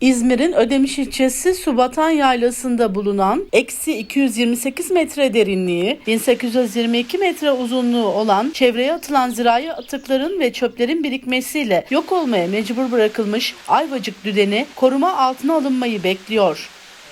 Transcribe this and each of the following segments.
İzmir'in Ödemiş ilçesi Subatan Yaylası'nda bulunan eksi 228 metre derinliği, 1822 metre uzunluğu olan çevreye atılan zirai atıkların ve çöplerin birikmesiyle yok olmaya mecbur bırakılmış Ayvacık Düdeni koruma altına alınmayı bekliyor.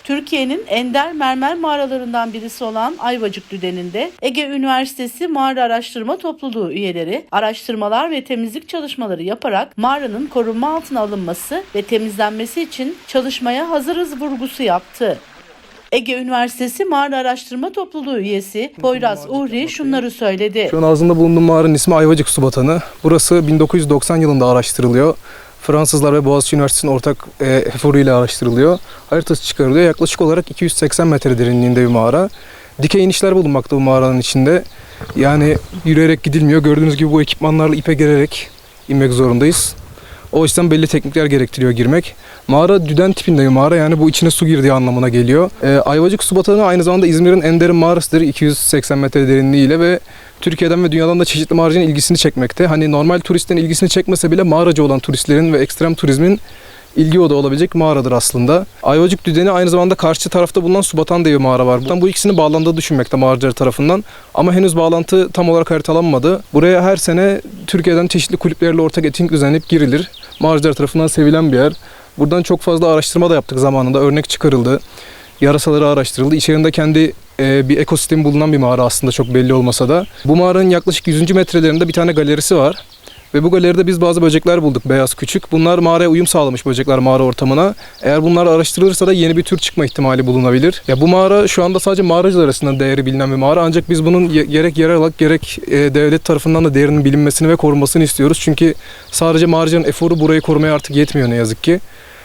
Türkiye'nin ender mermer mağaralarından birisi olan Ayvacık Düdeni'nde Ege Üniversitesi Mağara Araştırma Topluluğu üyeleri araştırmalar ve temizlik çalışmaları yaparak mağaranın korunma altına alınması ve temizlenmesi için çalışmaya hazırız vurgusu yaptı. Ege Üniversitesi Mağara Araştırma Topluluğu üyesi Poyraz Uhri şunları söyledi. Şu an ağzında bulunduğum mağaranın ismi Ayvacık Su Batanı. Burası 1990 yılında araştırılıyor. Fransızlar ve Boğaziçi Üniversitesi'nin ortak e, eforu ile araştırılıyor. Haritası çıkarılıyor. Yaklaşık olarak 280 metre derinliğinde bir mağara. Dikey inişler bulunmakta bu mağaranın içinde. Yani yürüyerek gidilmiyor. Gördüğünüz gibi bu ekipmanlarla ipe gererek inmek zorundayız. O yüzden belli teknikler gerektiriyor girmek. Mağara düden tipinde bir mağara yani bu içine su girdiği anlamına geliyor. Ee, Ayvacık Su Batanı aynı zamanda İzmir'in en derin mağarasıdır 280 metre derinliğiyle ve Türkiye'den ve dünyadan da çeşitli mağaracının ilgisini çekmekte. Hani normal turistlerin ilgisini çekmese bile mağaracı olan turistlerin ve ekstrem turizmin ilgi odağı olabilecek mağaradır aslında. Ayvacık Düdeni aynı zamanda karşı tarafta bulunan Subatan diye bir mağara var. Buradan bu ikisini bağlandığı düşünmekte mağaracılar tarafından. Ama henüz bağlantı tam olarak haritalanmadı. Buraya her sene Türkiye'den çeşitli kulüplerle ortak etkinlik düzenlenip girilir. Mağaracılar tarafından sevilen bir yer. Buradan çok fazla araştırma da yaptık zamanında. Örnek çıkarıldı. Yarasaları araştırıldı. İçerisinde kendi e, bir ekosistemi bulunan bir mağara aslında çok belli olmasa da. Bu mağaranın yaklaşık 100. metrelerinde bir tane galerisi var. Ve bu galeride biz bazı böcekler bulduk beyaz küçük. Bunlar mağaraya uyum sağlamış böcekler mağara ortamına. Eğer bunlar araştırılırsa da yeni bir tür çıkma ihtimali bulunabilir. Ya bu mağara şu anda sadece mağaracılar arasında değeri bilinen bir mağara. Ancak biz bunun gerek yerel olarak gerek e, devlet tarafından da değerinin bilinmesini ve korunmasını istiyoruz. Çünkü sadece mağaracının eforu burayı korumaya artık yetmiyor ne yazık ki.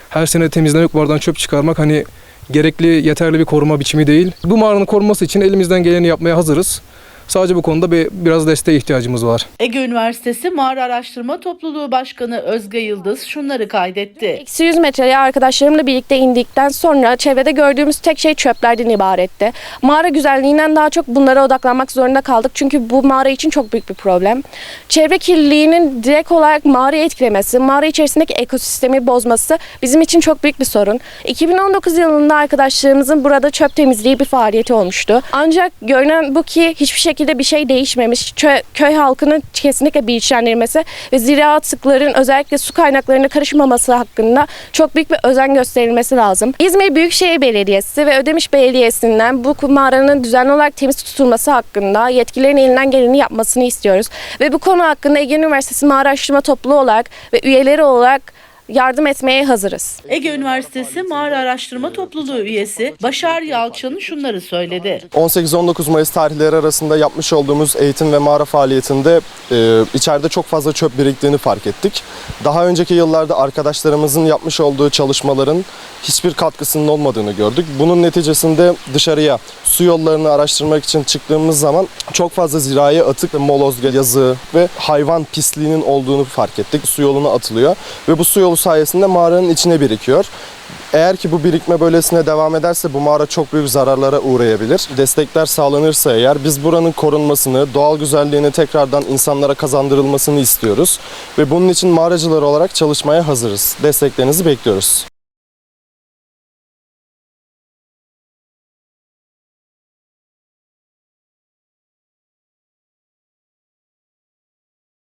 Her sene temizlemek, buradan çöp çıkarmak hani gerekli, yeterli bir koruma biçimi değil. Bu mağaranın korunması için elimizden geleni yapmaya hazırız. Sadece bu konuda bir, biraz desteğe ihtiyacımız var. Ege Üniversitesi Mağara Araştırma Topluluğu Başkanı Özge Yıldız şunları kaydetti. Eksi 100 metreye arkadaşlarımla birlikte indikten sonra çevrede gördüğümüz tek şey çöplerden ibaretti. Mağara güzelliğinden daha çok bunlara odaklanmak zorunda kaldık. Çünkü bu mağara için çok büyük bir problem. Çevre kirliliğinin direkt olarak mağarayı etkilemesi, mağara içerisindeki ekosistemi bozması bizim için çok büyük bir sorun. 2019 yılında arkadaşlarımızın burada çöp temizliği bir faaliyeti olmuştu. Ancak görünen bu ki hiçbir şekilde bir şey değişmemiş. Çö- köy halkının kesinlikle bilinçlendirilmesi ve ziraat atıkların özellikle su kaynaklarına karışmaması hakkında çok büyük bir özen gösterilmesi lazım. İzmir Büyükşehir Belediyesi ve Ödemiş Belediyesi'nden bu mağaranın düzenli olarak temiz tutulması hakkında yetkililerin elinden geleni yapmasını istiyoruz. Ve bu konu hakkında Ege Üniversitesi Mağara Araştırma Topluluğu olarak ve üyeleri olarak yardım etmeye hazırız. Ege Üniversitesi Mağara Araştırma Topluluğu üyesi Başar Yalçın şunları söyledi. 18-19 Mayıs tarihleri arasında yapmış olduğumuz eğitim ve mağara faaliyetinde e, içeride çok fazla çöp biriktiğini fark ettik. Daha önceki yıllarda arkadaşlarımızın yapmış olduğu çalışmaların hiçbir katkısının olmadığını gördük. Bunun neticesinde dışarıya su yollarını araştırmak için çıktığımız zaman çok fazla zirai atık ve moloz yazığı ve hayvan pisliğinin olduğunu fark ettik. Su yoluna atılıyor ve bu su yolu sayesinde mağaranın içine birikiyor. Eğer ki bu birikme böylesine devam ederse bu mağara çok büyük zararlara uğrayabilir. Destekler sağlanırsa eğer biz buranın korunmasını, doğal güzelliğini tekrardan insanlara kazandırılmasını istiyoruz. Ve bunun için mağaracılar olarak çalışmaya hazırız. Desteklerinizi bekliyoruz.